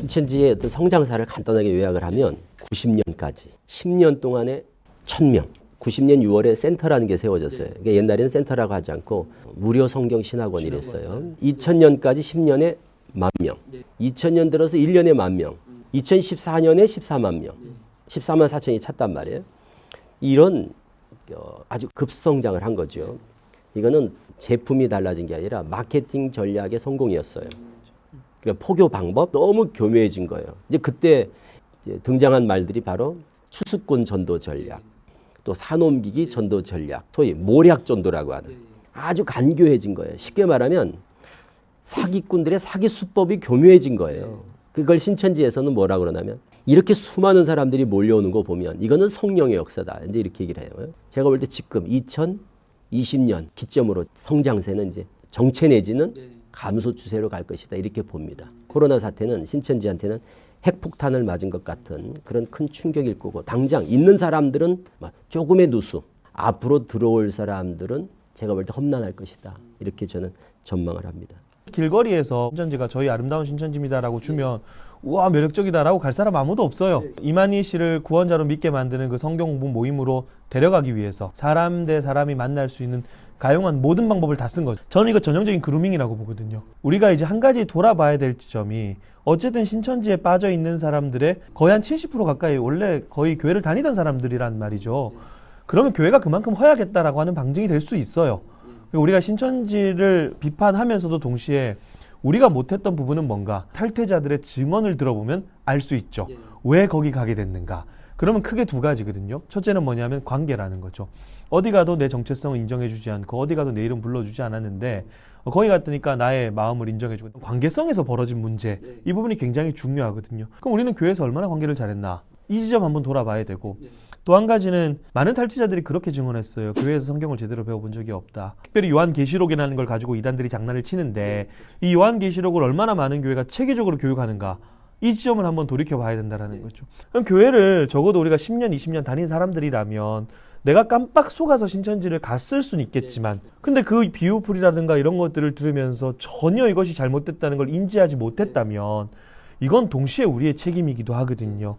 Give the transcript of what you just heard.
신천지의 어떤 성장사를 간단하게 요약을 하면 90년까지 10년 동안에 1000명 90년 6월에 센터라는 게 세워졌어요. 그러니까 옛날에는 센터라고 하지 않고 무료 성경 신학원이랬어요. 2000년까지 10년에 만 명. 2000년 들어서 1년에 만 명. 2014년에 14만 명. 14만 4천이 찼단 말이에요. 이런 어, 아주 급성장을 한 거죠. 이거는 제품이 달라진 게 아니라 마케팅 전략의 성공이었어요. 그러니까 포교 방법 너무 교묘해진 거예요. 이제 그때 이제 등장한 말들이 바로 추수꾼 전도 전략, 또 산옮기기 전도 전략, 소위 모략 전도라고 하는 아주 간교해진 거예요. 쉽게 말하면 사기꾼들의 사기 수법이 교묘해진 거예요. 그걸 신천지에서는 뭐라 그러냐면 이렇게 수많은 사람들이 몰려오는 거 보면 이거는 성령의 역사다. 이제 이렇게 얘기를 해요. 제가 볼 때 지금 2020년 기점으로 성장세는 이제 정체 내지는 감소 추세로 갈 것이다. 이렇게 봅니다. 코로나 사태는 신천지한테는 핵폭탄을 맞은 것 같은 그런 큰 충격일 거고 당장 있는 사람들은 막 조금의 누수 앞으로 들어올 사람들은 제가 볼 때 험난할 것이다. 이렇게 저는 전망을 합니다. 길거리에서 신천지가 저희 아름다운 신천지입니다라고 주면 우와 매력적이다라고 갈 사람 아무도 없어요. 이만희 씨를 구원자로 믿게 만드는 그 성경 공부 모임으로 데려가기 위해서 사람 대 사람이 만날 수 있는 가용한 모든 방법을 다 쓴 거죠. 저는 이거 전형적인 그루밍이라고 보거든요. 우리가 이제 한 가지 돌아봐야 될 지점이 어쨌든 신천지에 빠져 있는 사람들의 거의 한 70% 가까이 원래 거의 교회를 다니던 사람들이란 말이죠. 그러면 교회가 그만큼 허약했다라고 하는 방증이 될 수 있어요. 우리가 신천지를 비판하면서도 동시에 우리가 못했던 부분은 뭔가 탈퇴자들의 증언을 들어보면 알 수 있죠. 왜 거기 가게 됐는가? 그러면 크게 두 가지거든요. 첫째는 뭐냐면 관계라는 거죠. 어디 가도 내 정체성을 인정해주지 않고 어디 가도 내 이름 불러주지 않았는데 어, 거기 갔더니까 나의 마음을 인정해주고 관계성에서 벌어진 문제 이 부분이 굉장히 중요하거든요. 그럼 우리는 교회에서 얼마나 관계를 잘했나 이 지점 한번 돌아봐야 되고 또 한 가지는 많은 탈퇴자들이 그렇게 증언했어요. 교회에서 성경을 제대로 배워본 적이 없다. 특별히 요한계시록이라는 걸 가지고 이단들이 장난을 치는데 이 요한계시록을 얼마나 많은 교회가 체계적으로 교육하는가 이 지점을 한번 돌이켜 봐야 된다라는 거죠. 그럼 교회를 적어도 우리가 10년, 20년 다닌 사람들이라면 내가 깜빡 속아서 신천지를 갔을 수는 있겠지만 근데 그 비유풀이라든가 이런 것들을 들으면서 전혀 이것이 잘못됐다는 걸 인지하지 못했다면 이건 동시에 우리의 책임이기도 하거든요.